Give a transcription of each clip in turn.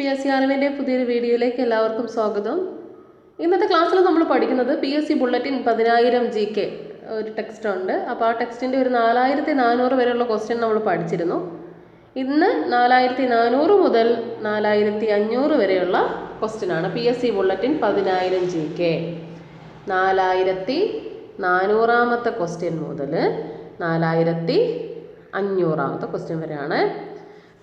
P S C അറിവിന്റെ പുതിയൊരു വീഡിയോയിലേക്ക് എല്ലാവർക്കും സ്വാഗതം. ഇന്നത്തെ ക്ലാസ്സിൽ നമ്മൾ പഠിക്കുന്നത് പി എസ് സി ബുള്ളറ്റിൻ പതിനായിരം ജി കെ ഒരു ടെക്സ്റ്റ് ഉണ്ട്. അപ്പോൾ ആ ടെക്സ്റ്റിന്റെ ഒരു നാലായിരത്തി നാനൂറ് വരെയുള്ള ക്വസ്റ്റ്യൻ നമ്മൾ പഠിച്ചിരുന്നു. ഇന്ന് നാലായിരത്തി നാനൂറ് മുതൽ നാലായിരത്തി അഞ്ഞൂറ് വരെയുള്ള ക്വസ്റ്റ്യനാണ് പി എസ് സി ബുള്ളറ്റിൻ പതിനായിരം ജി കെ. നാലായിരത്തി നാനൂറാമത്തെ ക്വസ്റ്റ്യൻ മുതൽ നാലായിരത്തി അഞ്ഞൂറാമത്തെ ക്വസ്റ്റ്യൻ വരെയാണ്.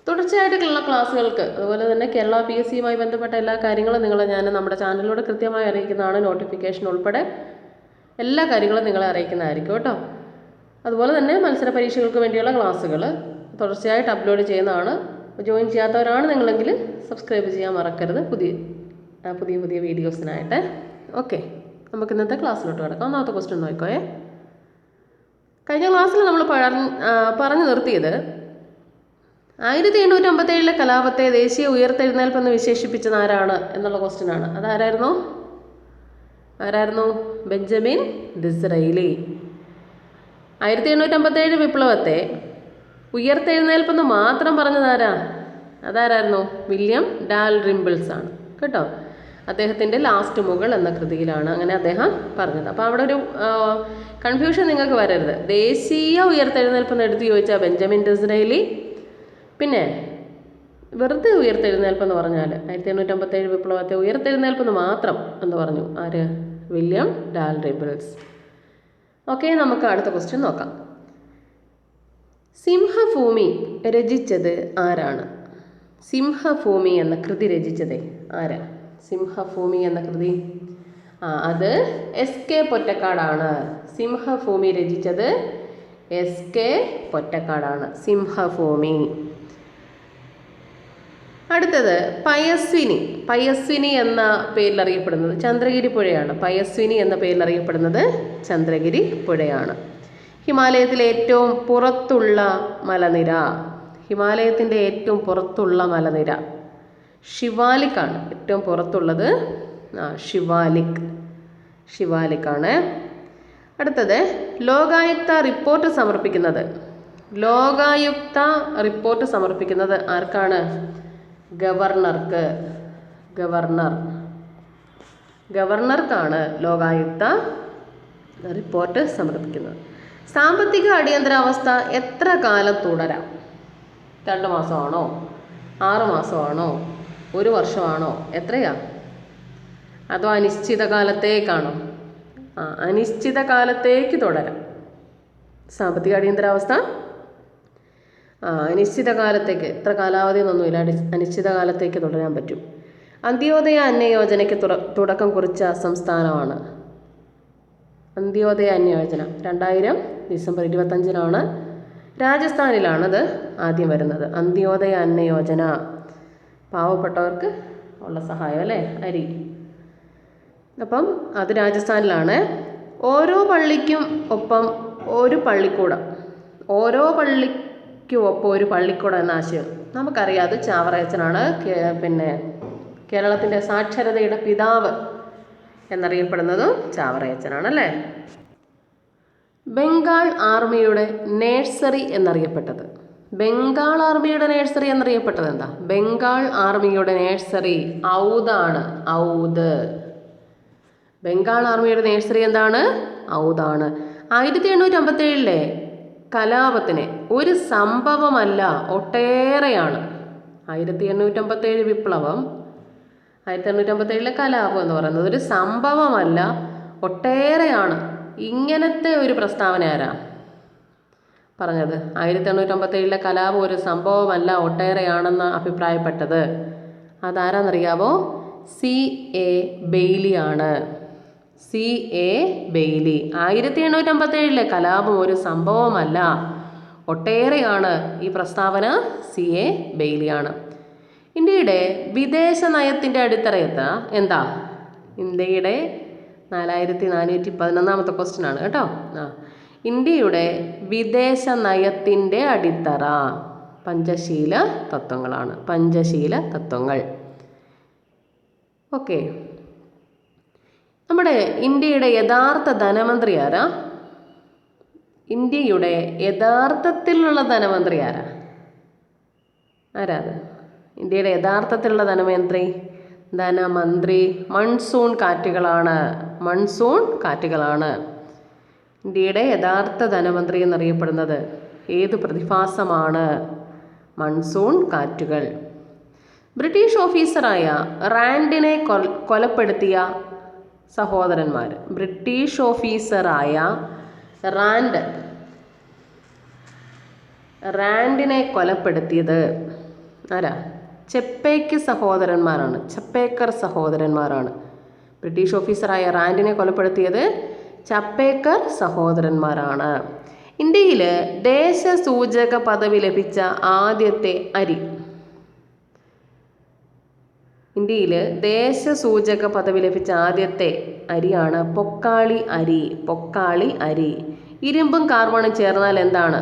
തുടർച്ചയായിട്ടുള്ള ക്ലാസ്സുകൾക്ക് അതുപോലെ തന്നെ കേരള പി എസ് സിയുമായി ബന്ധപ്പെട്ട എല്ലാ കാര്യങ്ങളും നിങ്ങൾ ഞാൻ നമ്മുടെ ചാനലിലൂടെ കൃത്യമായി അറിയിക്കുന്നതാണ് നോട്ടിഫിക്കേഷൻ ഉൾപ്പെടെ എല്ലാ കാര്യങ്ങളും നിങ്ങളെ അറിയിക്കുന്നതായിരിക്കും കേട്ടോ. അതുപോലെ തന്നെ മത്സര പരീക്ഷകൾക്ക് വേണ്ടിയുള്ള ക്ലാസ്സുകൾ തുടർച്ചയായിട്ട് അപ്ലോഡ് ചെയ്യുന്നതാണ്. ജോയിൻ ചെയ്യാത്തവരാണ് നിങ്ങളെങ്കിൽ സബ്സ്ക്രൈബ് ചെയ്യാൻ മറക്കരുത്. പുതിയ പുതിയ പുതിയ വീഡിയോസിനായിട്ട് ഓക്കെ നമുക്ക് ഇന്നത്തെ ക്ലാസ്സിലോട്ട് കിടക്കാം. ഒന്നാമത്തെ ക്വസ്റ്റ്യൻ നോക്കോയേ കഴിഞ്ഞ ക്ലാസ്സിൽ നമ്മൾ പറഞ്ഞ് പറഞ്ഞു നിർത്തിയത് ആയിരത്തി എണ്ണൂറ്റി അമ്പത്തേഴിലെ കലാപത്തെ ദേശീയ ഉയർത്തെഴുന്നേൽപ്പ് എന്ന് വിശേഷിപ്പിച്ചത് ആരാണ് എന്നുള്ള ക്വസ്റ്റ്യൻ ആണ്. അതാരായിരുന്നു? ആരായിരുന്നു? Benjamin Disraeli. ആയിരത്തി എണ്ണൂറ്റി അമ്പത്തേഴ് വിപ്ലവത്തെ ഉയർത്തെഴുന്നേൽപ്പെന്ന് മാത്രം പറഞ്ഞതാരാ? അതാരായിരുന്നു? വില്യം ഡാൽ റിംബിൾസ് ആണ് കേട്ടോ? അദ്ദേഹത്തിന്റെ ലാസ്റ്റ് മുകൾ എന്ന കൃതിയിലാണ് അങ്ങനെ അദ്ദേഹം പറഞ്ഞത്. അപ്പോൾ അവിടെ ഒരു കൺഫ്യൂഷൻ നിങ്ങൾക്ക് വരരുത്. ദേശീയ ഉയർത്തെഴുന്നേൽപ്പെന്ന് എടുത്ത് ചോദിച്ചാൽ ബെഞ്ചമിൻ ഡിസ്രൈലി പിന്നെ വെറുതെ ഉയർത്തെഴുന്നേൽപ്പെന്ന് പറഞ്ഞാൽ ആയിരത്തി എണ്ണൂറ്റമ്പത്തേഴ് വിപ്ലവത്തെ ഉയർത്തെഴുന്നേൽപ്പെന്ന് മാത്രം എന്ന് പറഞ്ഞു ആര്? വില്യം ഡാൽ റിബിൾസ് ഓക്കെ നമുക്ക് അടുത്ത ക്വസ്റ്റ്യൻ നോക്കാം. സിംഹഭൂമി രചിച്ചത് ആരാണ്? സിംഹഭൂമി എന്ന കൃതി രചിച്ചത് ആരാ? സിംഹഭൂമി എന്ന കൃതി. ആ അത് എസ് കെ പൊറ്റക്കാടാണ്. സിംഹഭൂമി രചിച്ചത് എസ് കെ പൊറ്റക്കാടാണ്. സിംഹഭൂമി. അടുത്തത് പയസ്വിനി. പയസ്വിനി എന്ന പേരിൽ അറിയപ്പെടുന്നത് ചന്ദ്രഗിരി പുഴയാണ്. പയസ്വിനി എന്ന പേരിൽ അറിയപ്പെടുന്നത് ചന്ദ്രഗിരി പുഴയാണ്. ഹിമാലയത്തിലെ ഏറ്റവും പുറത്തുള്ള മലനിര. ഹിമാലയത്തിന്റെ ഏറ്റവും പുറത്തുള്ള മലനിര. ഷിവാലിക്കാണ് ഏറ്റവും പുറത്തുള്ളത് ആ ഷിവാലിക് ഷിവാലിക്കാണ് അടുത്തത് ലോകായുക്ത റിപ്പോർട്ട് സമർപ്പിക്കുന്നത്. ലോകായുക്ത റിപ്പോർട്ട് സമർപ്പിക്കുന്നത് ആർക്കാണ്? ഗവർണർക്ക്. ഗവർണർ. ഗവർണർക്കാണ് ലോകായുക്ത റിപ്പോർട്ട് സമർപ്പിക്കുന്നത്. സാമ്പത്തിക അടിയന്തരാവസ്ഥ എത്ര കാലം തുടരാം? രണ്ട് മാസമാണോ? ആറ് മാസമാണോ? ഒരു വർഷമാണോ? എത്രയാ? അതോ അനിശ്ചിത കാലത്തേക്കാണോ? ആ അനിശ്ചിത കാലത്തേക്ക് തുടരാം. സാമ്പത്തിക അടിയന്തരാവസ്ഥ അനിശ്ചിത കാലത്തേക്ക് എത്ര കാലാവധി എന്നൊന്നുമില്ല അടി അനിശ്ചിത കാലത്തേക്ക് തുടരാൻ പറ്റും. അന്ത്യോദയ അന്ന യോജനയ്ക്ക് തുടക്കം കുറിച്ച സംസ്ഥാനമാണ്. അന്ത്യോദയ അന്ന യോജന രണ്ടായിരം ഡിസംബർ ഇരുപത്തഞ്ചിനാണ് രാജസ്ഥാനിലാണത് ആദ്യം വരുന്നത്. അന്ത്യോദയ അന്ന യോജന പാവപ്പെട്ടവർക്ക് ഉള്ള സഹായം അല്ലേ? അരി. അപ്പം അത് രാജസ്ഥാനിലാണ്. ഓരോ പള്ളിക്കും ഒപ്പം ഒരു പള്ളിക്കൂടം. ഓരോ പള്ളിക്കും ഒപ്പം ഒരു പള്ളിക്കൂടം എന്ന ആശയം. നമുക്കറിയാം അത് ചാവറയച്ചനാണ്. പിന്നെ കേരളത്തിന്റെ സാക്ഷരതയുടെ പിതാവ് എന്നറിയപ്പെടുന്നതും ചാവറയച്ചനാണ് അല്ലേ ബംഗാൾ ആർമിയുടെ നേഴ്സറി എന്നറിയപ്പെട്ടത്. ബംഗാൾ ആർമിയുടെ നേഴ്സറി എന്നറിയപ്പെട്ടത് എന്താ? ബംഗാൾ ആർമിയുടെ നേഴ്സറി ഔദാണ് ഔദ്. ബംഗാൾ ആർമിയുടെ നേഴ്സറി എന്താണ്? ഔദാണ് ആയിരത്തി എണ്ണൂറ്റി അമ്പത്തേഴിലെ കലാപത്തിന് ഒരു സംഭവമല്ല ഒട്ടേറെയാണ്. ആയിരത്തി എണ്ണൂറ്റി അമ്പത്തേഴ് വിപ്ലവം ആയിരത്തി എണ്ണൂറ്റി അമ്പത്തേഴിലെ കലാപം എന്ന് പറയുന്നത് ഒരു സംഭവമല്ല ഒട്ടേറെയാണ്. ഇങ്ങനത്തെ ഒരു പ്രസ്താവന ആരാ? പറഞ്ഞത് ആയിരത്തി എണ്ണൂറ്റി അമ്പത്തേഴിലെ കലാപം ഒരു സംഭവമല്ല ഒട്ടേറെയാണെന്ന് അഭിപ്രായപ്പെട്ടത്. അതാരാന്നറിയാവോ? സി. എ. ബെയ്ലിയാണ്. സി. എ. ബെയ്ലി. ആയിരത്തി എണ്ണൂറ്റി അമ്പത്തേഴിലെ കലാപം ഒരു സംഭവമല്ല. ഒട്ടേറെയാണ് ഈ പ്രസ്താവന സി. എ. ബെയ്ലിയാണ്. ഇന്ത്യയുടെ വിദേശ നയത്തിന്റെ അടിത്തറയത്ത എന്താ? ഇന്ത്യയുടെ നാലായിരത്തി നാനൂറ്റി പതിനൊന്നാമത്തെ ക്വസ്റ്റ്യൻ ആണ് കേട്ടോ. ആ. ഇന്ത്യയുടെ വിദേശ നയത്തിന്റെ അടിത്തറ പഞ്ചശീല തത്വങ്ങളാണ്. പഞ്ചശീല തത്വങ്ങൾ. ഓക്കെ. നമ്മുടെ ഇന്ത്യയുടെ യഥാർത്ഥ ധനമന്ത്രി ആരാ? ഇന്ത്യയുടെ യഥാർത്ഥത്തിലുള്ള ധനമന്ത്രി ആരാ? ആരാ അത് ഇന്ത്യയുടെ യഥാർത്ഥത്തിലുള്ള ധനമന്ത്രി ധനമന്ത്രി മൺസൂൺ കാറ്റുകളാണ്. മൺസൂൺ കാറ്റുകളാണ് ഇന്ത്യയുടെ യഥാർത്ഥ ധനമന്ത്രി എന്നറിയപ്പെടുന്നത്. ഏത് പ്രതിഭാസമാണ്? മൺസൂൺ കാറ്റുകൾ. ബ്രിട്ടീഷ് ഓഫീസറായ റാൻഡിനെ കൊലപ്പെടുത്തിയ സഹോദരന്മാർ. ബ്രിട്ടീഷ് ഓഫീസറായ റാൻഡ് റാൻഡിനെ കൊലപ്പെടുത്തിയത് ആരാ? ചെപ്പേക്ക് സഹോദരന്മാരാണ്. ചപ്പേക്കർ സഹോദരന്മാരാണ്. ബ്രിട്ടീഷ് ഓഫീസറായ റാൻഡിനെ കൊലപ്പെടുത്തിയത് ചപ്പേക്കർ സഹോദരന്മാരാണ്. ഇന്ത്യയിൽ ദേശസൂചക പദവി ലഭിച്ച ആദ്യത്തെ അരി ഇന്ത്യയിൽ ദേശസൂചക പദവി ലഭിച്ച ആദ്യത്തെ അരിയാണ് പൊക്കാളി അരി പൊക്കാളി അരി. ഇരുമ്പും കാർബണും ചേർന്നാൽ എന്താണ്?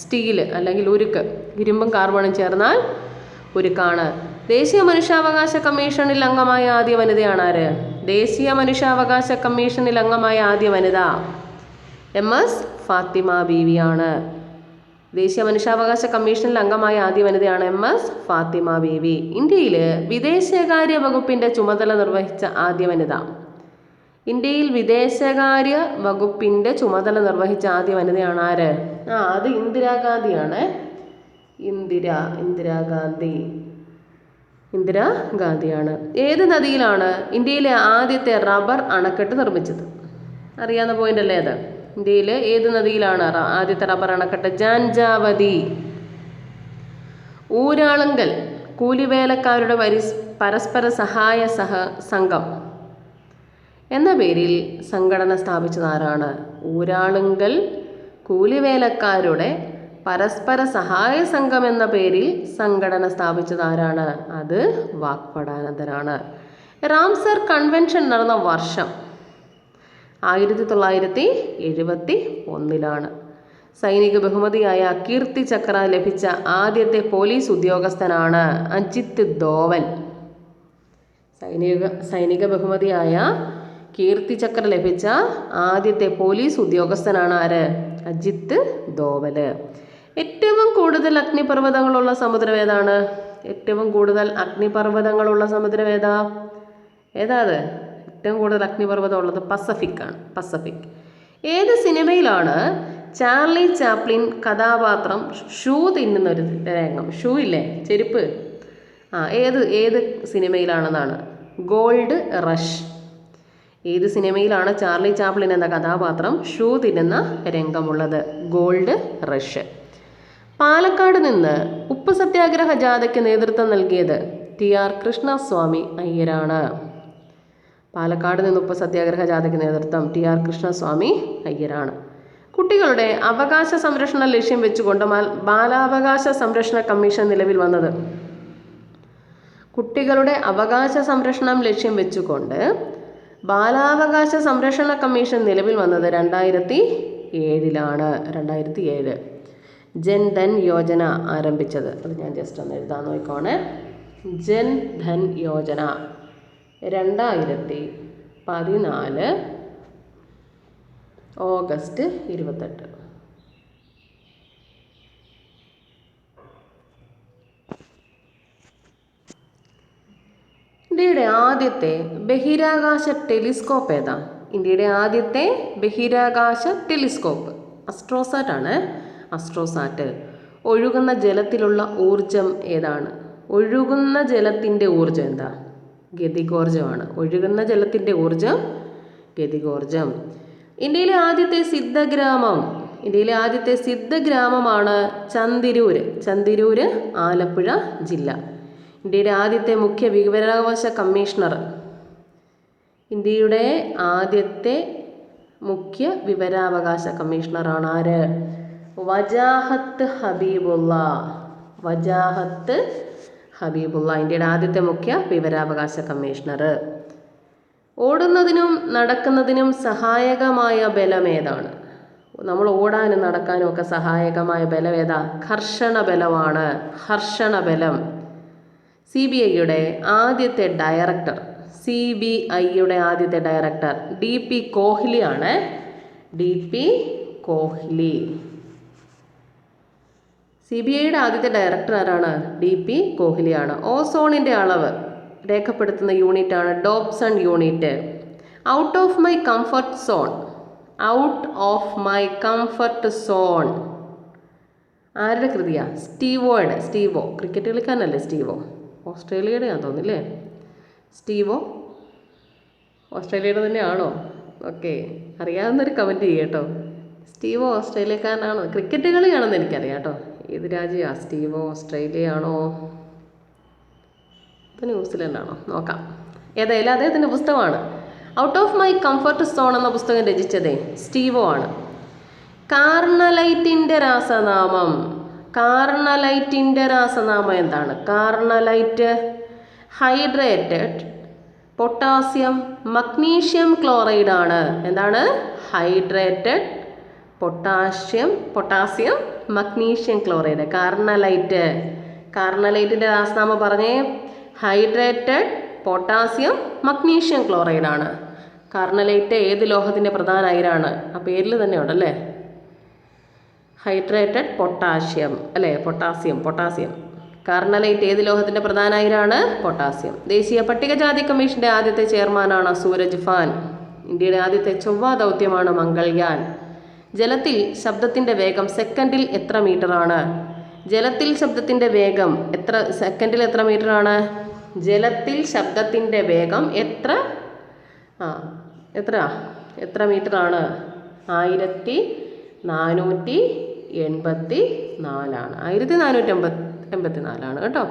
സ്റ്റീൽ അല്ലെങ്കിൽ ഉരുക്ക്. ഇരുമ്പും കാർബണും ചേർന്നാൽ ഉരുക്കാണ്. ദേശീയ മനുഷ്യാവകാശ കമ്മീഷനിൽ അംഗമായ ആദ്യ വനിതയാണ് ആര്? ദേശീയ മനുഷ്യാവകാശ കമ്മീഷനിൽ അംഗമായ ആദ്യ വനിത എം എസ് ഫാത്തിമ ബീവിയാണ്. ദേശീയ മനുഷ്യാവകാശ കമ്മീഷനിൽ അംഗമായ ആദ്യ വനിതയാണ് എം എസ് ഫാത്തിമ ബീവി. ഇന്ത്യയിൽ വിദേശകാര്യ വകുപ്പിന്റെ ചുമതല നിർവഹിച്ച ആദ്യ വനിത. ഇന്ത്യയിൽ വിദേശകാര്യ വകുപ്പിന്റെ ചുമതല നിർവഹിച്ച ആദ്യ വനിതയാണ് ആര്? ആ അത് ഇന്ദിരാഗാന്ധിയാണ് ഇന്ദിര ഇന്ദിരാഗാന്ധി ഇന്ദിരാഗാന്ധിയാണ് ഏത് നദിയിലാണ് ഇന്ത്യയിലെ ആദ്യത്തെ റബ്ബർ അണക്കെട്ട് നിർമ്മിച്ചത്? അറിയാവുന്ന പോയിന്റ് അല്ലേ അത്? ഇന്ത്യയിലെ ഏത് നദിയിലാണ് ആദ്യത്തെ റബ്ബർ അണക്കെട്ട് ജാൻജാവതി. ഊരാളുങ്കൽ കൂലിവേലക്കാരുടെ പരിസ് പരസ്പര സഹായ സഹ സംഘം. എന്ന പേരിൽ സംഘടന സ്ഥാപിച്ചത് ആരാണ് ഊരാളുങ്കൽ കൂലിവേലക്കാരുടെ പരസ്പര സഹായ സംഘം എന്ന പേരിൽ സംഘടന സ്ഥാപിച്ചത് ആരാണ് അത് വാക്പടാനന്ദനാണ് റാംസർ കൺവെൻഷൻ നടന്ന വർഷം ആയിരത്തി തൊള്ളായിരത്തി എഴുപത്തി ഒന്നിലാണ് സൈനിക ബഹുമതിയായ കീർത്തി ചക്ര ലഭിച്ച ആദ്യത്തെ പോലീസ് ഉദ്യോഗസ്ഥനാണ് അജിത് ദോവൽ സൈനിക സൈനിക ബഹുമതിയായ കീർത്തി ചക്ര ലഭിച്ച ആദ്യത്തെ പോലീസ് ഉദ്യോഗസ്ഥനാണ് ആര്? അജിത് ദോവൽ ഏറ്റവും കൂടുതൽ അഗ്നിപർവതങ്ങളുള്ള സമുദ്രം ഏതാണ്? ഏറ്റവും കൂടുതൽ അഗ്നിപർവതങ്ങളുള്ള സമുദ്രം ഏതാ? ഏതാ അത്? ഏറ്റവും കൂടുതൽ അഗ്നിപർവതം ഉള്ളത് പസഫിക് ആണ്. പസഫിക് ഏത് സിനിമയിലാണ് ചാർലി ചാപ്ലിൻ കഥാപാത്രം ഷൂ തിന്നുന്ന ഒരു രംഗം? ഷൂ ഇല്ലേ? ചെരുപ്പ്. ആ ഏത് ഏത് സിനിമയിലാണെന്നാണ്? Gold rush. ഏത് സിനിമയിലാണ് ചാർലി ചാപ്ലിൻ എന്ന കഥാപാത്രം ഷൂ തിന്നുന്ന രംഗമുള്ളത്? Gold rush. പാലക്കാട് നിന്ന് ഉപ്പ് സത്യാഗ്രഹ ജാഥയ്ക്ക് നേതൃത്വം നൽകിയത് ടി ആർ കൃഷ്ണസ്വാമി അയ്യരാണ്. പാലക്കാട് നിന്ന് ഉപ്പ് സത്യാഗ്രഹ ജാഥയ്ക്ക് നേതൃത്വം ടി ആർ കൃഷ്ണസ്വാമി അയ്യരാണ്. കുട്ടികളുടെ അവകാശ സംരക്ഷണ ലക്ഷ്യം വെച്ചുകൊണ്ട് ബാലാവകാശ സംരക്ഷണ കമ്മീഷൻ നിലവിൽ വന്നത്. കുട്ടികളുടെ അവകാശ സംരക്ഷണം ലക്ഷ്യം വെച്ചുകൊണ്ട് ബാലാവകാശ സംരക്ഷണ കമ്മീഷൻ നിലവിൽ വന്നത് രണ്ടായിരത്തി ഏഴിലാണ് രണ്ടായിരത്തി ഏഴ് ജൻ ധൻ യോജന ആരംഭിച്ചത്. അത് ഞാൻ ജസ്റ്റ് ഒന്ന് എഴുതാൻ നോക്കോണേ ജൻ ധൻ യോജന. രണ്ടായിരത്തി പതിനാല് ഓഗസ്റ്റ് ഇരുപത്തെട്ട്. ഇന്ത്യയുടെ ആദ്യത്തെ ബഹിരാകാശ ടെലിസ്കോപ്പ് ഏതാ? ഇന്ത്യയുടെ ആദ്യത്തെ ബഹിരാകാശ ടെലിസ്കോപ്പ്. അസ്ട്രോസാറ്റ് ആണ്. അസ്ട്രോസാറ്റ് ഒഴുകുന്ന ജലത്തിലുള്ള ഊർജം ഏതാണ്? ഒഴുകുന്ന ജലത്തിന്റെ ഊർജം എന്താ? ഗതികോർജമാണ്. ഒഴുകുന്ന ജലത്തിന്റെ ഊർജം ഗതികോർജം. ഇന്ത്യയിലെ ആദ്യത്തെ സിദ്ധഗ്രാമം ഇന്ത്യയിലെ ആദ്യത്തെ സിദ്ധഗ്രാമമാണ് ചന്തിരൂര് ചന്തിരൂര് ആലപ്പുഴ ജില്ല. ഇന്ത്യയുടെ ആദ്യത്തെ മുഖ്യ വിവരാവകാശ കമ്മീഷണർ. ഇന്ത്യയുടെ ആദ്യത്തെ മുഖ്യ വിവരാവകാശ കമ്മീഷണറാണ് ആര്? വജാഹത്ത് ഹബീബുള്ള. വജാഹത്ത് ഹബീബുള്ള ഇന്ത്യയുടെ ആദ്യത്തെ മുഖ്യ വിവരാവകാശ കമ്മീഷണർ. ഓടുന്നതിനും നടക്കുന്നതിനും സഹായകമായ ബലം ഏതാണ്? നമ്മൾ ഓടാനും നടക്കാനും ഒക്കെ സഹായകമായ ബലം ഏതാ? ഘർഷണ ബലമാണ്. ഹർഷണ ബലം. സി ബി ഐയുടെ ആദ്യത്തെ ഡയറക്ടർ സി ബി ഐയുടെ ആദ്യത്തെ director D P കോഹ്ലിയാണ്. D P Kohli. C B ഐയുടെ ആദ്യത്തെ ഡയറക്ടർ ആരാണ്? D P കോഹ്ലിയാണ്. ഓസോണിന്റെ അളവ് രേഖപ്പെടുത്തുന്ന യൂണിറ്റാണ് Dobson unit out of my comfort zone out of my comfort zone ആരുടെ കൃതിയാ? സ്റ്റീവോയുടെ. Steve Waugh. ക്രിക്കറ്റ് കളിക്കാനല്ലേ സ്റ്റീവോ? ഓസ്ട്രേലിയയുടെ ഞാൻ തോന്നില്ലേ സ്റ്റീവോ? ഓസ്ട്രേലിയയുടെ തന്നെയാണോ? ഓക്കെ. അറിയാവുന്നൊരു കമന്റ് ചെയ്യട്ടോ സ്റ്റീവോ ഓസ്ട്രേലിയക്കാരനാണോ? ക്രിക്കറ്റ് കളിയാണെന്ന് എനിക്കറിയാം കേട്ടോ. ഏത് രാജ്യമാണ് സ്റ്റീവോ ഓസ്ട്രേലിയ ആണോ ഇത് ന്യൂസിലൻഡ് ആണോ നോക്കാം. ഏതായാലും അദ്ദേഹത്തിന്റെ പുസ്തകമാണ്. Out of my comfort zone എന്ന പുസ്തകം രചിച്ചതേ സ്റ്റീവോ ആണ്. കാർണലൈറ്റിന്റെ രാസനാമം. കാർണലൈറ്റിന്റെ രാസനാമം എന്താണ്? Carnallite hydrated potassium magnesium chloride ആണ്. എന്താണ്? Hydrated potassium potassium magnesium chloride carnallite. കാർണലൈറ്റിന്റെ രാസനാമം പറഞ്ഞേ ഹൈഡ്രേറ്റഡ് പൊട്ടാസ്യം മഗ്നീഷ്യം ക്ലോറൈഡാണ്. കാർണലൈറ്റ് ഏത് ലോഹത്തിന്റെ പ്രധാന അയിരാണ്? ആ പേരിൽ തന്നെ ഉണ്ടല്ലേ ഹൈഡ്രേറ്റഡ് പൊട്ടാഷ്യം അല്ലേ? Potassium potassium. കാർണലൈറ്റ് ഏത് ലോഹത്തിന്റെ പ്രധാന അയിരാണ്? പൊട്ടാസ്യം. ദേശീയ പട്ടികജാതി കമ്മീഷന്റെ ആദ്യത്തെ ചെയർമാനാണ് സൂരജ് ഫാൻ. ഇന്ത്യയുടെ ആദ്യത്തെ ചൊവ്വ ദൗത്യമാണ് മംഗൾയാൻ. ജലത്തിൽ ശബ്ദത്തിന്റെ വേഗം സെക്കൻഡിൽ എത്ര മീറ്ററാണ്? ജലത്തിൽ ശബ്ദത്തിന്റെ വേഗം എത്ര സെക്കൻഡിൽ എത്ര മീറ്ററാണ്? ജലത്തിൽ ശബ്ദത്തിന്റെ വേഗം എത്ര? ആ എത്ര? എത്ര മീറ്ററാണ്? ആയിരത്തി നാനൂറ്റി എൺപത്തി നാലാണ് ആയിരത്തി നാനൂറ്റി എൺപത്തി എൺപത്തി നാലാണ് കേട്ടോ.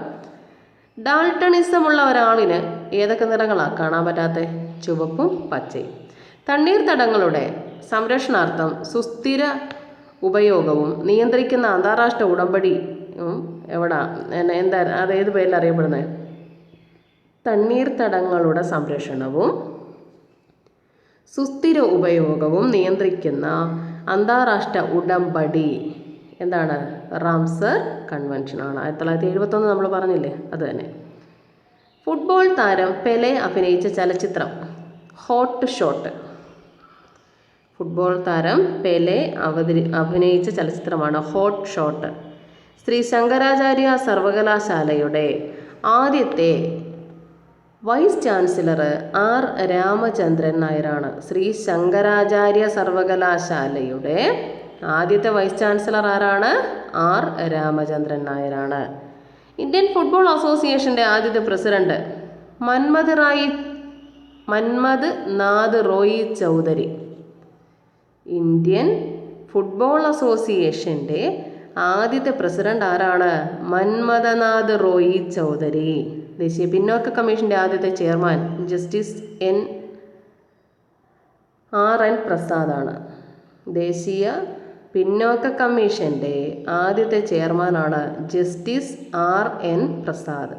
ഡാൾട്ടണിസം ഉള്ള ഒരാളിന് ഏതൊക്കെ നിറങ്ങളാണ് കാണാൻ പറ്റാത്ത? ചുവപ്പും പച്ചയും. തണ്ണീർത്തടങ്ങളുടെ സംരക്ഷണാർത്ഥം സുസ്ഥിര ഉപയോഗവും നിയന്ത്രിക്കുന്ന അന്താരാഷ്ട്ര ഉടമ്പടി എവിടാ? എന്താ അത് ഏത് പേരിൽ അറിയപ്പെടുന്നത് തണ്ണീർത്തടങ്ങളുടെ സംരക്ഷണവും സുസ്ഥിര ഉപയോഗവും നിയന്ത്രിക്കുന്ന അന്താരാഷ്ട്ര ഉടമ്പടി. എന്താണ്? റാംസർ കൺവെൻഷനാണ് ആയിരത്തി തൊള്ളായിരത്തി എഴുപത്തൊന്ന് നമ്മൾ പറഞ്ഞില്ലേ? അത് തന്നെ. ഫുട്ബോൾ താരം പെലെ അഭിനയിച്ച ചലച്ചിത്രം ഹോട്ട് ഷോട്ട്. ഫുട്ബോൾ താരം പെലെ അവതരി അഭിനയിച്ച ചലച്ചിത്രമാണ് ഹോട്ട് ഷോട്ട്. ശ്രീ ശങ്കരാചാര്യ സർവകലാശാലയുടെ ആദ്യത്തെ വൈസ് ചാൻസലർ ആർ രാമചന്ദ്രൻ നായരാണ്. ശ്രീ ശങ്കരാചാര്യ സർവകലാശാലയുടെ ആദ്യത്തെ വൈസ് ചാൻസലർ ആരാണ്? ആർ രാമചന്ദ്രൻ നായരാണ്. ഇന്ത്യൻ ഫുട്ബോൾ അസോസിയേഷന്റെ ആദ്യത്തെ president Manmad Rai Manmad Nath Roy Chaudhary. Indian football അസോസിയേഷന്റെ ആദ്യത്തെ പ്രസിഡന്റ് ആരാണ്? മന്മഥനാഥ് റോയി ചൗധരി. ദേശീയ പിന്നോക്ക കമ്മീഷന്റെ ആദ്യത്തെ chairman justice N. R. N. പ്രസാദാണ് ദേശീയ പിന്നോക്ക കമ്മീഷന്റെ ആദ്യത്തെ ചെയർമാനാണ് justice R. N. Prasad.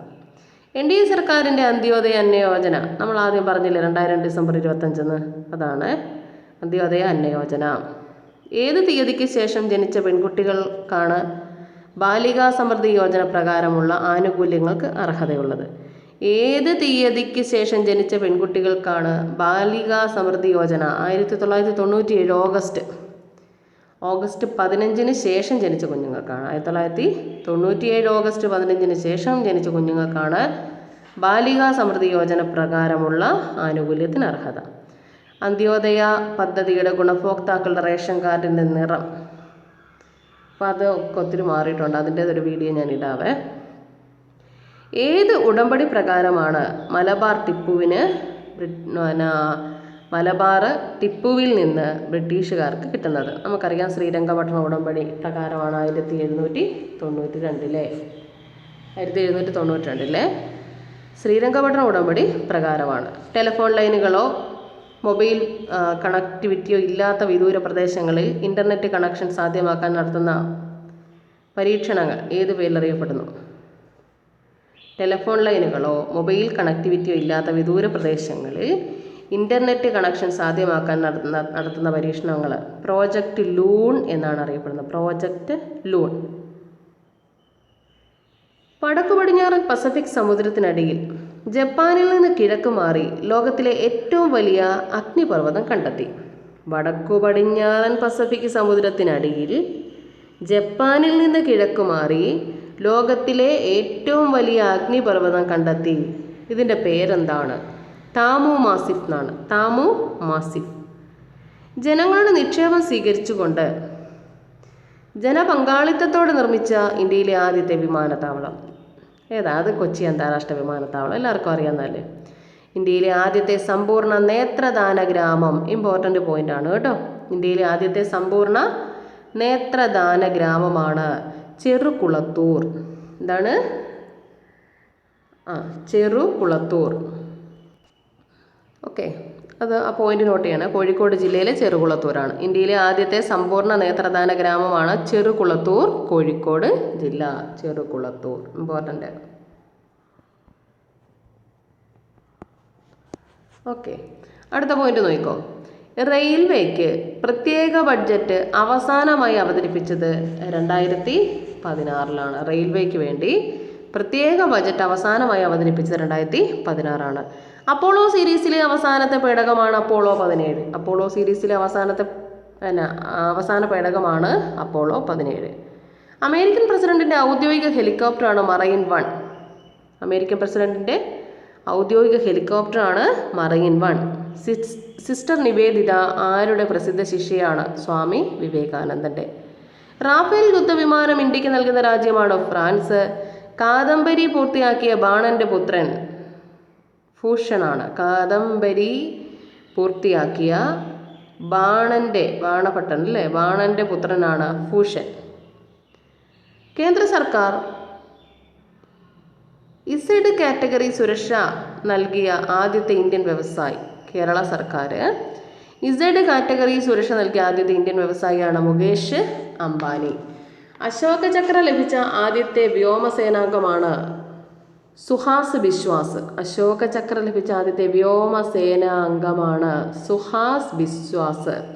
N. D. A. സർക്കാരിന്റെ അന്ത്യോദയ അന്യോജന നമ്മൾ ആദ്യം പറഞ്ഞില്ലേ രണ്ടായിരം ഡിസംബർ ഇരുപത്തഞ്ചെന്ന് അതാണ്. അന്ത്യോദയ അന്നയോജന ഏത് തീയതിക്ക് ശേഷം ജനിച്ച പെൺകുട്ടികൾക്കാണ് ബാലികാ സമൃദ്ധി യോജന പ്രകാരമുള്ള ആനുകൂല്യങ്ങൾക്ക് അർഹതയുള്ളത്? ഏത് തീയതിക്ക് ശേഷം ജനിച്ച പെൺകുട്ടികൾക്കാണ് ബാലികാ സമൃദ്ധി യോജന? ആയിരത്തി തൊള്ളായിരത്തി തൊണ്ണൂറ്റി ഏഴ് ഓഗസ്റ്റ്. ഓഗസ്റ്റ് പതിനഞ്ചിന് ശേഷം ജനിച്ച കുഞ്ഞുങ്ങൾക്കാണ്. ആയിരത്തി തൊള്ളായിരത്തി തൊണ്ണൂറ്റിയേഴ് ഓഗസ്റ്റ് പതിനഞ്ചിന് ശേഷം ജനിച്ച കുഞ്ഞുങ്ങൾക്കാണ് ബാലികാ സമൃദ്ധി യോജന പ്രകാരമുള്ള ആനുകൂല്യത്തിന് അർഹത. അന്ത്യോദയ പദ്ധതിയുടെ ഗുണഭോക്താക്കളുടെ റേഷൻ കാർഡിന്റെ നിറം. അപ്പോൾ അത് ഒത്തിരി മാറിയിട്ടുണ്ട്. ഒരു വീഡിയോ ഞാൻ ഇടാവേ. ഏത് ഉടമ്പടി പ്രകാരമാണ് മലബാർ ടിപ്പുവിന് മലബാർ ടിപ്പുവിൽ നിന്ന് ബ്രിട്ടീഷുകാർക്ക് കിട്ടുന്നത്? നമുക്കറിയാം ശ്രീരംഗപട്ടണ ഉടമ്പടി പ്രകാരമാണ് ആയിരത്തി എഴുന്നൂറ്റി തൊണ്ണൂറ്റി രണ്ടിലെ ആയിരത്തി എഴുന്നൂറ്റി തൊണ്ണൂറ്റി രണ്ടിലെ ശ്രീരംഗപട്ടണ ഉടമ്പടി പ്രകാരമാണ്. ടെലിഫോൺ ലൈനുകളോ മൊബൈൽ കണക്റ്റിവിറ്റിയോ ഇല്ലാത്ത വിദൂര പ്രദേശങ്ങളിൽ ഇന്റർനെറ്റ് കണക്ഷൻ സാധ്യമാക്കാൻ നടത്തുന്ന പരീക്ഷണങ്ങൾ ഏത് പേരിൽ അറിയപ്പെടുന്നു? ടെലിഫോൺ ലൈനുകളോ മൊബൈൽ കണക്ടിവിറ്റിയോ ഇല്ലാത്ത വിദൂര പ്രദേശങ്ങളിൽ ഇന്റർനെറ്റ് കണക്ഷൻ സാധ്യമാക്കാൻ നടത്തുന്ന നടത്തുന്ന പരീക്ഷണങ്ങൾ പ്രോജക്റ്റ് ലൂൺ എന്നാണ് അറിയപ്പെടുന്നത്. Project Loon. വടക്കു പടിഞ്ഞാറൻ പസഫിക് സമുദ്രത്തിനടിയിൽ ജപ്പാനിൽ നിന്ന് കിഴക്ക് മാറി ലോകത്തിലെ ഏറ്റവും വലിയ അഗ്നിപർവതം കണ്ടെത്തി. വടക്കു പടിഞ്ഞാറൻ പസഫിക് സമുദ്രത്തിനടിയിൽ ജപ്പാനിൽ നിന്ന് കിഴക്ക് മാറി ലോകത്തിലെ ഏറ്റവും വലിയ അഗ്നിപർവതം കണ്ടെത്തി. ഇതിന്റെ പേരെന്താണ്? താമു മാസിഫ് എന്നാണ്. Tamu Massif. ജനങ്ങളുടെ നിക്ഷേപം സ്വീകരിച്ചുകൊണ്ട് ജനപങ്കാളിത്തത്തോടെ നിർമ്മിച്ച ഇന്ത്യയിലെ ആദ്യത്തെ വിമാനത്താവളം. ഏതാ അത് കൊച്ചി അന്താരാഷ്ട്ര വിമാനത്താവളം. എല്ലാവർക്കും അറിയാമെന്നല്ലേ ഇന്ത്യയിലെ ആദ്യത്തെ സമ്പൂർണ നേത്രദാന ഗ്രാമം ഇമ്പോർട്ടന്റ് ആണ് കേട്ടോ. ഇന്ത്യയിലെ ആദ്യത്തെ സമ്പൂർണ നേത്രദാന ഗ്രാമമാണ് ചെറുകുളത്തൂർ. എന്താണ്? ആ ചെറുകുളത്തൂർ. ഓക്കെ അത് ആ പോയിന്റ് നോട്ട് ചെയ്യണം. കോഴിക്കോട് ജില്ലയിലെ ചെറുകുളത്തൂരാണ്. ഇന്ത്യയിലെ ആദ്യത്തെ സമ്പൂർണ നേത്രദാന ഗ്രാമമാണ് ചെറുകുളത്തൂർ കോഴിക്കോട് ജില്ല. ചെറുകുളത്തൂർ. ഇമ്പോർട്ടന്റ് ഓക്കെ അടുത്ത പോയിന്റ് നോക്കിക്കോ. റെയിൽവേക്ക് പ്രത്യേക ബഡ്ജറ്റ് അവസാനമായി അവതരിപ്പിച്ചത് രണ്ടായിരത്തി പതിനാറിലാണ്. റെയിൽവേക്ക് വേണ്ടി പ്രത്യേക ബജറ്റ് അവസാനമായി അവതരിപ്പിച്ചത് രണ്ടായിരത്തി പതിനാറാണ്. അപ്പോളോ സീരീസിലെ അവസാനത്തെ പേടകമാണ് അപ്പോളോ പതിനേഴ്. അപ്പോളോ സീരീസിലെ അവസാനത്തെ പിന്നെ അവസാന പേടകമാണ് അപ്പോളോ പതിനേഴ്. അമേരിക്കൻ പ്രസിഡന്റിന്റെ ഔദ്യോഗിക ഹെലികോപ്റ്ററാണ് മറൈൻ വൺ. അമേരിക്കൻ പ്രസിഡന്റിന്റെ ഔദ്യോഗിക ഹെലികോപ്റ്ററാണ് മറൈൻ വൺ. സിസ്റ്റർ നിവേദിത ആരുടെ പ്രസിദ്ധ ശിഷ്യയാണ് സ്വാമി വിവേകാനന്ദന്റെ? റാഫേൽ യുദ്ധവിമാനം ഇന്ത്യയ്ക്ക് നൽകുന്ന രാജ്യമാണ് ഫ്രാൻസ്. കാദംബരി പൂർത്തിയാക്കിയ ബാണന്റെ പുത്രൻ ഭൂഷണാണ്. കാദംബരി പൂർത്തിയാക്കിയ ബാണന്റെ ബാണഭട്ടൻ അല്ലേ? ബാണന്റെ പുത്രനാണ് ഭൂഷൺ. കേന്ദ്ര സർക്കാർ ഇസഡ് കാറ്റഗറി സുരക്ഷ നൽകിയ ആദ്യത്തെ ഇന്ത്യൻ വ്യവസായി കേരള സർക്കാർ. ഇസഡ് കാറ്റഗറി സുരക്ഷ നൽകിയ ആദ്യത്തെ ഇന്ത്യൻ വ്യവസായിയാണ് മുകേഷ് അംബാനി. അശോക ചക്ര ലഭിച്ച ആദ്യത്തെ വ്യോമസേനാംഗമാണ് സുഹാസ് ബിശ്വാസ്. അശോക ചക്ര ലഭിച്ച ആദ്യത്തെ വ്യോമസേനാംഗമാണ് Suhas Biswas.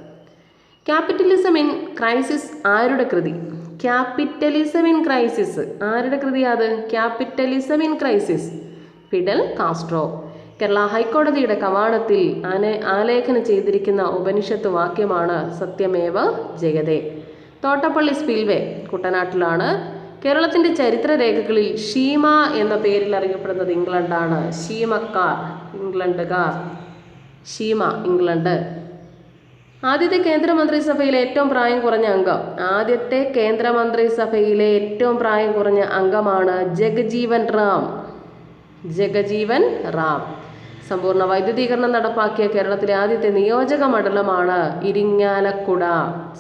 Capitalism in crisis ആരുടെ കൃതി? Capitalism in crisis. ആരുടെ കൃതിയാത് capitalism in crisis. Fidel Castro. Kerala ഹൈക്കോടതിയുടെ കവാടത്തിൽ ആലേഖനം ചെയ്തിരിക്കുന്ന ഉപനിഷത്ത് വാക്യമാണ് സത്യമേവ ജഗതേ തോട്ടപ്പള്ളി സ്പിൽവേ കുട്ടനാട്ടിലാണ്. കേരളത്തിന്റെ ചരിത്രരേഖകളിൽ ഷീമ എന്ന പേരിൽ അറിയപ്പെടുന്നത് ഇംഗ്ലണ്ടാണ്. ഷീമക്കാർ ഇംഗ്ലണ്ടുകാർ. ഷീമ ഇംഗ്ലണ്ട്. ആദ്യത്തെ കേന്ദ്രമന്ത്രിസഭയിലെ ഏറ്റവും പ്രായം കുറഞ്ഞ അംഗം. ആദ്യത്തെ കേന്ദ്രമന്ത്രിസഭയിലെ ഏറ്റവും പ്രായം കുറഞ്ഞ അംഗമാണ് ജഗജീവൻ റാം. ജഗജീവൻ റാം. സമ്പൂർണ വൈദ്യുതീകരണം നടപ്പാക്കിയ കേരളത്തിലെ ആദ്യത്തെ നിയോജക മണ്ഡലമാണ് ഇരിങ്ങാലക്കുട.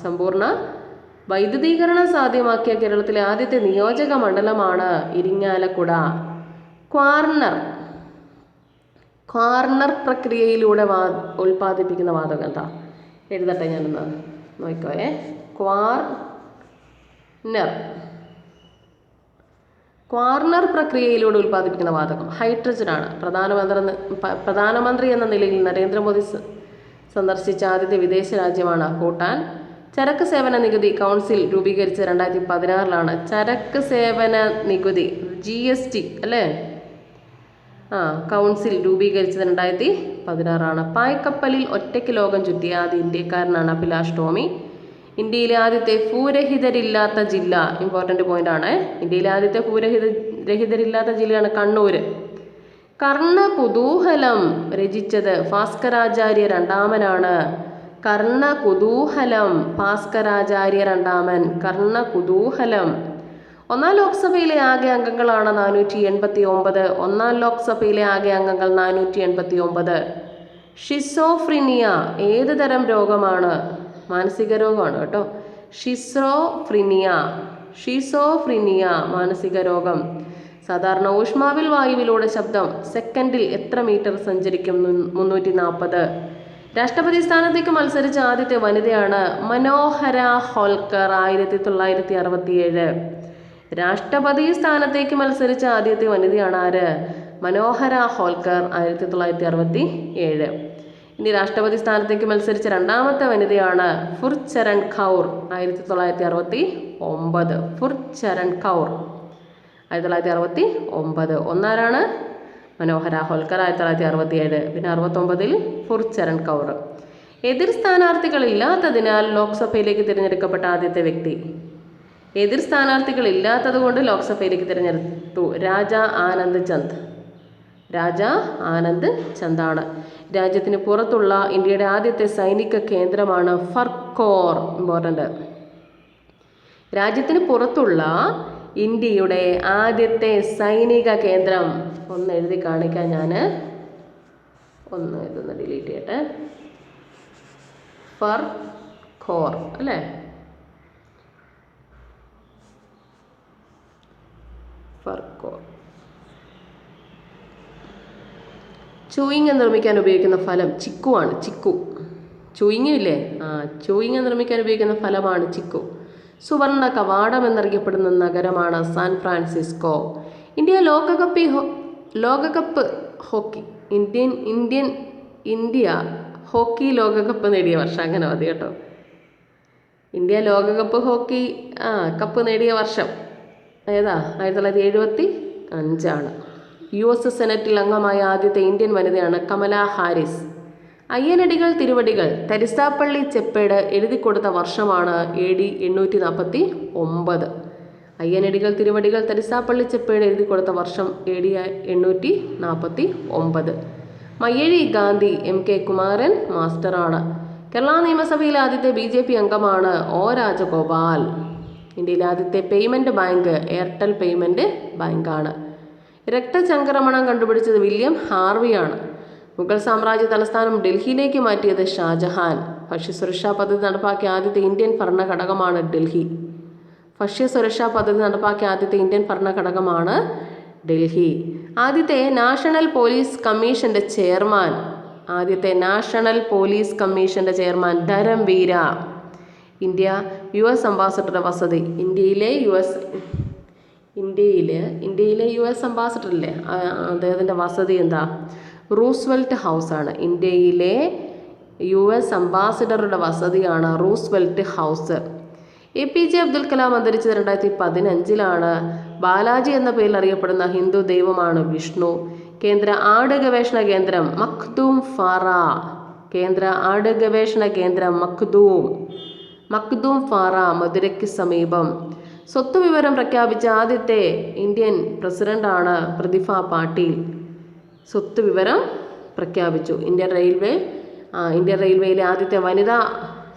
സമ്പൂർണ വൈദ്യുതീകരണം സാധ്യമാക്കിയ കേരളത്തിലെ ആദ്യത്തെ നിയോജക മണ്ഡലമാണ് ഇരിങ്ങാലക്കുട. ക്വാർണർ. ക്വാർണർ പ്രക്രിയയിലൂടെ വാ ഉൽപ്പാദിപ്പിക്കുന്ന വാതകം എന്താ? എഴുതട്ടെ ഞാനൊന്ന് നോക്കിക്കോയേ. ക്വാർണർ. ക്വാർണർ പ്രക്രിയയിലൂടെ ഉൽപ്പാദിപ്പിക്കുന്ന വാതകം ഹൈഡ്രജനാണ്. പ്രധാനമന്ത്രി പ്രധാനമന്ത്രി എന്ന നിലയിൽ നരേന്ദ്രമോദി സന്ദർശിച്ച ആദ്യത്തെ വിദേശ രാജ്യമാണ് ഭൂട്ടാൻ. ചരക്ക് സേവന നികുതി കൗൺസിൽ രൂപീകരിച്ച രണ്ടായിരത്തി പതിനാറിലാണ് ചരക്ക് സേവന നികുതി ജി എസ് ടി അല്ലേ? ആ കൗൺസിൽ രൂപീകരിച്ചത് രണ്ടായിരത്തി പതിനാറാണ് പായ്ക്കപ്പലിൽ ഒറ്റയ്ക്ക് ലോകം ചുറ്റിയ ആദ്യ ഇന്ത്യക്കാരനാണ് അഭിലാഷ് ടോമി. ഇന്ത്യയിലെ ആദ്യത്തെ ഭൂരഹിതരില്ലാത്ത ജില്ല ഇമ്പോർട്ടന്റ് പോയിന്റ് ആണ്. ഇന്ത്യയിലെ ആദ്യത്തെ ഭൂരഹിത രഹിതരില്ലാത്ത ജില്ലയാണ് കണ്ണൂർ കർണ കുതൂഹലം രചിച്ചത് ഭാസ്കരാചാര്യ രണ്ടാമനാണ്. കർണ കുതൂഹലം ഭാസ്കരാചാര്യ രണ്ടാമൻ കർണ കുതൂഹലം ഒന്നാം ലോക്സഭയിലെ ആകെ അംഗങ്ങളാണ് നാനൂറ്റി എൺപത്തി ഒമ്പത് ഒന്നാം ലോക്സഭയിലെ ആകെ അംഗങ്ങൾ നാനൂറ്റി എൺപത്തി ഒമ്പത് ഷിസോഫ്രിനിയ ഏത് തരം രോഗമാണ്? മാനസിക രോഗമാണ് കേട്ടോ. ഷിസോഫ്രിനിയ. ഷിസോഫ്രിനിയ മാനസിക രോഗം. സാധാരണ ഊഷ്മാവിൽ വായുവിലൂടെ ശബ്ദം. സെക്കൻഡിൽ എത്ര മീറ്റർ സഞ്ചരിക്കും? മുന്നൂറ്റി നാൽപ്പത് രാഷ്ട്രപതി സ്ഥാനത്തേക്ക് മത്സരിച്ച ആദ്യത്തെ വനിതയാണ് മനോഹര ഹോൾക്കർ ആയിരത്തി തൊള്ളായിരത്തി അറുപത്തിയേഴ് രാഷ്ട്രപതി സ്ഥാനത്തേക്ക് മത്സരിച്ച ആദ്യത്തെ വനിതയാണ് ആര്? മനോഹര ഹോൾക്കർ ആയിരത്തി തൊള്ളായിരത്തി അറുപത്തി ഏഴ് ഇനി രാഷ്ട്രപതി സ്ഥാനത്തേക്ക് മത്സരിച്ച രണ്ടാമത്തെ വനിതയാണ് ഫുർചരൺ കൗർ ആയിരത്തി തൊള്ളായിരത്തി അറുപത്തി ഒമ്പത് ഫുർചരൺ കൗർ ആയിരത്തി തൊള്ളായിരത്തി അറുപത്തി ഒമ്പത് ഒന്നാരാണ് മനോഹര ഹോൽക്കർ ആയിരത്തി തൊള്ളായിരത്തി അറുപത്തി ഏഴ് പിന്നെ അറുപത്തൊമ്പതിൽ ഫുർചരൺ കൗർ. എതിർ സ്ഥാനാർത്ഥികളില്ലാത്തതിനാൽ ലോക്സഭയിലേക്ക് തിരഞ്ഞെടുക്കപ്പെട്ട ആദ്യത്തെ വ്യക്തി. എതിർ സ്ഥാനാർത്ഥികൾ ഇല്ലാത്തത് കൊണ്ട് ലോക്സഭയിലേക്ക് തിരഞ്ഞെടുത്തു രാജ ആനന്ദ് ചന്ദ്. രാജ ആനന്ദ് ചന്ദാണ്. രാജ്യത്തിന് പുറത്തുള്ള ഇന്ത്യയുടെ ആദ്യത്തെ സൈനിക കേന്ദ്രമാണ് ഫർക്കോർ ഇമ്പോർട്ടന്റ് രാജ്യത്തിന് പുറത്തുള്ള ഇന്ത്യയുടെ ആദ്യത്തെ സൈനിക കേന്ദ്രം ഒന്ന് എഴുതി കാണിക്കാം ഞാൻ ഒന്ന് ഇതൊന്ന് ഡിലീറ്റ് ചെയ്യട്ടെ. ഫർ ഖോർ അല്ലേ? ഫർക്കോർ ചൂയിങ് നിർമ്മിക്കാൻ ഉപയോഗിക്കുന്ന ഫലം ചിക്കു ആണ് ചിക്കു. ചൂയിങ് ഇല്ലേ? ആ ചൂയിങ് നിർമ്മിക്കാൻ ഉപയോഗിക്കുന്ന ഫലമാണ് ചിക്കു. സുവർണ കവാടം എന്നറിയപ്പെടുന്ന നഗരമാണ് സാൻ ഫ്രാൻസിസ്കോ. ഇന്ത്യ ലോകകപ്പ് ലോകകപ്പ് hockey Indian Indian India hockey ലോകകപ്പ് നേടിയ വർഷം അങ്ങനെ മതി കേട്ടോ. ഇന്ത്യ ലോകകപ്പ് ഹോക്കി ആ കപ്പ് നേടിയ വർഷം ഏതാ? ആയിരത്തി തൊള്ളായിരത്തി എഴുപത്തി അഞ്ചാണ് യു എസ് സെനറ്റിൽ അംഗമായ ആദ്യത്തെ ഇന്ത്യൻ വനിതയാണ് കമല ഹാരിസ്. അയ്യനടികൾ തിരുവടികൾ തരിസാപ്പള്ളി ചെപ്പേട് എഴുതി കൊടുത്ത വർഷമാണ് എ ഡി എണ്ണൂറ്റി നാൽപ്പത്തി ഒമ്പത് അയ്യനടികൾ തിരുവടികൾ തരിസാപ്പള്ളി ചെപ്പേട് എഴുതി കൊടുത്ത വർഷം എ ഡി എണ്ണൂറ്റി നാൽപ്പത്തി ഒമ്പത്. മയ്യഴി ഗാന്ധി എം കെ കുമാരൻ മാസ്റ്ററാണ്. കേരള നിയമസഭയിലെ ആദ്യത്തെ ബി ജെ പി അംഗമാണ് ഒ രാജഗോപാൽ. ഇന്ത്യയിലെ ആദ്യത്തെ പേയ്മെന്റ് ബാങ്ക് എയർടെൽ പേയ്മെന്റ് ബാങ്കാണ് രക്തചംക്രമണം കണ്ടുപിടിച്ചത് വില്യം ഹാർവിയാണ്. മുഗൾ സാമ്രാജ്യ തലസ്ഥാനം ഡൽഹിയിലേക്ക് മാറ്റിയത് ഷാജഹാൻ. ഭക്ഷ്യസുരക്ഷാ പദ്ധതി നടപ്പാക്കിയ ആദ്യത്തെ ഇന്ത്യൻ ഭരണഘടകമാണ് ഡൽഹി. ഭക്ഷ്യസുരക്ഷാ പദ്ധതി നടപ്പാക്കിയ ആദ്യത്തെ ഇന്ത്യൻ ഭരണഘടകമാണ് ഡൽഹി. ആദ്യത്തെ നാഷണൽ പോലീസ് കമ്മീഷന്റെ ചെയർമാൻ. ആദ്യത്തെ നാഷണൽ പോലീസ് കമ്മീഷന്റെ ചെയർമാൻ ധരംവീര. ഇന്ത്യ യു എസ് അംബാസഡറുടെ വസതി. ഇന്ത്യയിലെ യു എസ് ഇന്ത്യയിൽ ഇന്ത്യയിലെ യു എസ് അംബാസഡറില്ലേ? അദ്ദേഹത്തിന്റെ വസതി എന്താ? റൂസ്വെൽറ്റ് ഹൗസാണ്. ഇന്ത്യയിലെ യു എസ് അംബാസിഡറുടെ വസതിയാണ് Roosevelt house. A P J Abdul Kalam അന്തരിച്ചത് രണ്ടായിരത്തി പതിനഞ്ചിലാണ് ബാലാജി എന്ന പേരിൽ അറിയപ്പെടുന്ന ഹിന്ദു ദൈവമാണ് വിഷ്ണു. കേന്ദ്ര ആട് ഗവേഷണ കേന്ദ്രം മഖ്ദൂം ഫാറ. കേന്ദ്ര ആട് ഗവേഷണ കേന്ദ്രം മഖ്ദൂം. മഖ്ദൂം ഫാറ മധുരയ്ക്ക് സമീപം. സ്വത്ത് വിവരം പ്രഖ്യാപിച്ച ആദ്യത്തെ ഇന്ത്യൻ പ്രസിഡന്റാണ് പ്രതിഭ പാട്ടീൽ. സ്വത്ത് വിവരം പ്രഖ്യാപിച്ചു. ഇന്ത്യൻ റെയിൽവേ ഇന്ത്യൻ റെയിൽവേയിലെ ആദ്യത്തെ വനിതാ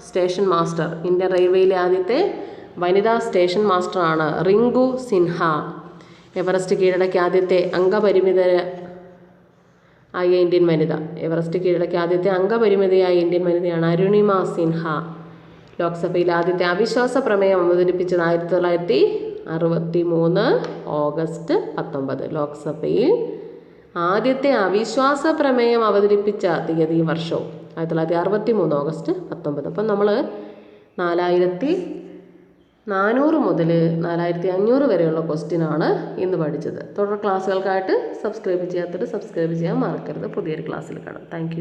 സ്റ്റേഷൻ മാസ്റ്റർ. ഇന്ത്യൻ റെയിൽവേയിലെ ആദ്യത്തെ വനിതാ സ്റ്റേഷൻ മാസ്റ്ററാണ് റിങ്കു സിൻഹ. എവറസ്റ്റ് കീഴടക്കിയ ആദ്യത്തെ അംഗപരിമിത ആയ ഇന്ത്യൻ വനിത. എവറസ്റ്റ് കീഴടക്കിയ ആദ്യത്തെ അംഗപരിമിതയായ ഇന്ത്യൻ വനിതയാണ് അരുണിമ സിൻഹ. ലോക്സഭയിൽ ആദ്യത്തെ അവിശ്വാസ പ്രമേയം അവതരിപ്പിച്ചത് ആയിരത്തി തൊള്ളായിരത്തി അറുപത്തി മൂന്ന് ഓഗസ്റ്റ് പത്തൊമ്പത്. ലോക്സഭയിൽ ആദ്യത്തെ അവിശ്വാസ പ്രമേയം അവതരിപ്പിച്ച തീയതി വർഷവും. ആയിരത്തി തൊള്ളായിരത്തി അറുപത്തി മൂന്ന് ഓഗസ്റ്റ് പത്തൊമ്പത്. അപ്പം നമ്മൾ നാലായിരത്തി നാനൂറ് മുതൽ നാലായിരത്തി അഞ്ഞൂറ് വരെയുള്ള ക്വസ്റ്റ്യനാണ് ഇന്ന് പഠിച്ചത്. തുടർ ക്ലാസ്സുകൾക്കായിട്ട് സബ്സ്ക്രൈബ് ചെയ്യാത്തവർ സബ്സ്ക്രൈബ് ചെയ്യാൻ മറക്കരുത്. പുതിയൊരു ക്ലാസ്സിൽ കാണാം. താങ്ക്